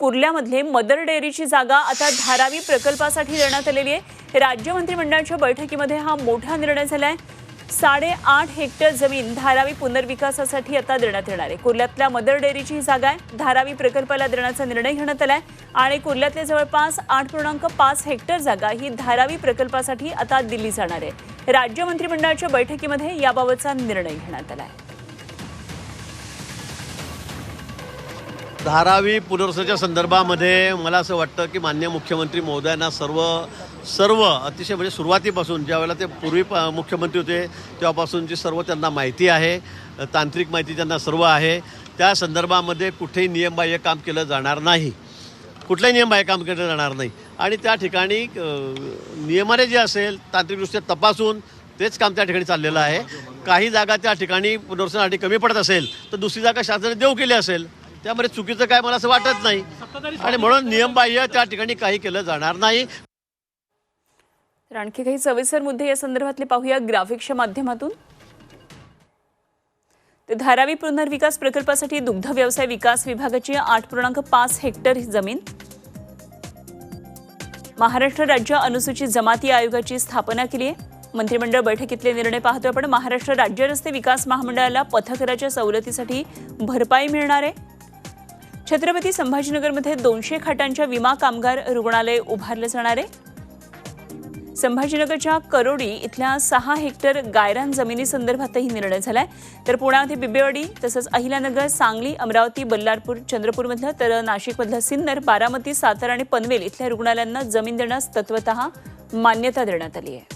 कुर्ल्यामधले mother डेअरीची जागा आता धारावी प्रकल्पासाठी देण्यात आलेली आहे. राज्य मंत्रिमंडळाच्या बैठकीमध्ये हा मोठा निर्णय झाला आहे साडेआठ हेक्टर जमीन धारावी पुनर्विकासासाठी आता देण्यात येणार आहे. कुर्ल्यातल्या मदर डेअरीची ही जागा आहे. धारावी प्रकल्पाला देण्याचा निर्णय घेण्यात आला आहे आणि कुर्ल्यातले जवळपास आठ पूर्णांक पाच हेक्टर जागा ही धारावी प्रकल्पासाठी आता दिली जाणार आहे. राज्य मंत्रिमंडळाच्या बैठकीमध्ये याबाबतचा निर्णय घेण्यात आला आहे धारावी पुनर्वसनाच्या संदर्भामध्ये मला असं वाटतं की मान्य मुख्यमंत्री महोदयांना सर्व सर्व अतिशय म्हणजे सुरुवातीपासून ज्यावेळेला ते पूर्वी प- मुख्यमंत्री होते तेव्हापासूनची सर्व त्यांना माहिती आहे तांत्रिक माहिती त्यांना सर्व आहे. त्या संदर्भामध्ये कुठेही नियमबाह्य काम केलं जाणार नाही. कुठलंही नियमबाह्य काम केलं जाणार नाही. आणि त्या ठिकाणी नियमाने जे असेल तांत्रिकदृष्ट्या तपासून तेच काम त्या ठिकाणी चाललेलं आहे. काही जागा त्या ठिकाणी पुनर्वसनासाठी कमी पडत असेल तर दुसरी जागा शासनाने देऊ केली असेल त्यामध्ये चुकीचं काय मला असं वाटत नाही. आणि म्हणून नियमबाह्य त्या ठिकाणी काही केलं जाणार नाही. तर आणखी काही सविस्तर मुद्दे या संदर्भातले पाहूया ग्राफिक्सच्या माध्यमातून. धारावी पुनर्विकास प्रकल्पासाठी दुग्ध व्यवसाय विकास विभागाची आठ पूर्णांक पाच हेक्टर जमीन. महाराष्ट्र राज्य अनुसूचित जमाती आयोगाची स्थापना केली आहे मंत्रिमंडळ बैठकीतले निर्णय पाहतोय आपण. महाराष्ट्र राज्य रस्ते विकास महामंडळाला पथकराच्या सवलतीसाठी भरपाई मिळणार आहे. छत्रपती संभाजीनगरमध्ये दोनशे खाटांच्या विमा कामगार रुग्णालय उभारलं जाणार आहे. संभाजीनगरच्या करोडी इथल्या सहा हेक्टर गायरान जमिनीसंदर्भातही निर्णय झालाय. तर पुण्यामध्ये बिबेवाडी तसंच अहिल्यानगर सांगली अमरावती बल्लारपूर चंद्रपूरमधलं तर नाशिकमधलं सिन्नर बारामती सातारा आणि पनवेल इथल्या रुग्णालयांना जमीन देण्यास तत्वत मान्यता देण्यात आली आहे.